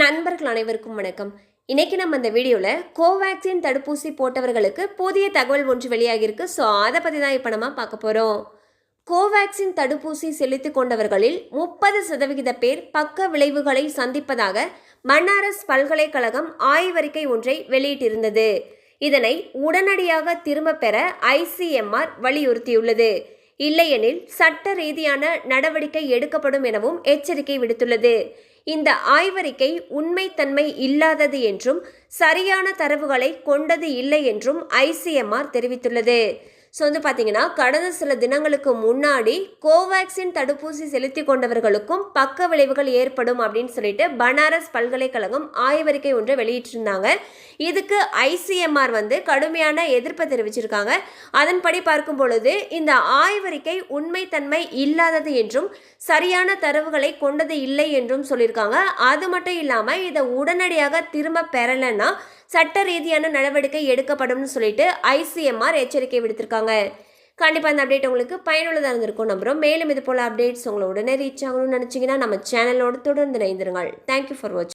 நண்பர்கள் அனைவருக்கும் வணக்கம். இன்றைக்கி நம்ம இந்த வீடியோவில் கோவேக்சின் தடுப்பூசி போட்டவர்களுக்கு புதிய தகவல் ஒன்று வெளியாகியிருக்கு. ஸோ அதை பற்றி தான் இப்போ நம்ம பார்க்க போகிறோம் கோவேக்சின் தடுப்பூசி செலுத்திக் கொண்டவர்களில் முப்பது சதவிகித பேர் பக்க விளைவுகளை சந்திப்பதாக பனாரஸ் பல்கலைக்கழகம் ஆய்வறிக்கை ஒன்றை வெளியிட்டிருந்தது. இதனை உடனடியாக திரும்ப பெற ஐசிஎம்ஆர் வலியுறுத்தியுள்ளது. இல்லையெனில் சட்ட ரீதியான நடவடிக்கை எடுக்கப்படும் எனவும் எச்சரிக்கை விடுத்துள்ளது. இந்த ஆய்வறிக்கை உண்மைத்தன்மை இல்லாதது என்றும் சரியான தரவுகளை கொண்டது இல்லை என்றும் ஐசிஎம்ஆர் தெரிவித்துள்ளது. ஸோ வந்து பார்த்தீங்கன்னா கடந்த சில தினங்களுக்கு முன்னாடி கோவேக்சின் தடுப்பூசி செலுத்தி கொண்டவர்களுக்கும் பக்க விளைவுகள் ஏற்படும் அப்படின்னு சொல்லிட்டு பனாரஸ் பல்கலைக்கழகம் ஆய்வறிக்கை ஒன்றை வெளியிட்டிருந்தாங்க. இதுக்கு ஐசிஎம்ஆர் வந்து கடுமையான எதிர்ப்பை தெரிவிச்சிருக்காங்க. அதன்படி பார்க்கும் பொழுது இந்த ஆய்வறிக்கை உண்மைத்தன்மை இல்லாதது என்றும் சரியான தரவுகளை கொண்டது இல்லை என்றும் சொல்லியிருக்காங்க. அது மட்டும் இல்லாமல் இதை உடனடியாக திரும்ப பெறலைன்னா சட்ட ரீதியான நடவடிக்கை எடுக்கப்படும்னு சொல்லிட்டு ஐசிஎம்ஆர் எச்சரிக்கை விடுத்திருக்காங்க. கண்டிப்பாக இந்த அப்டேட் உங்களுக்கு பயனுள்ளதாக இருந்திருக்கும் நம்புகிறோம் மேலும் இது போல் அப்டேட்ஸ் உங்களை உடனே ரீச் ஆகணும்னு நினச்சிங்கன்னா நம்ம சேனலோடு தொடர்ந்து இணைந்திருங்கள். தேங்க்யூ ஃபார் வாட்சிங்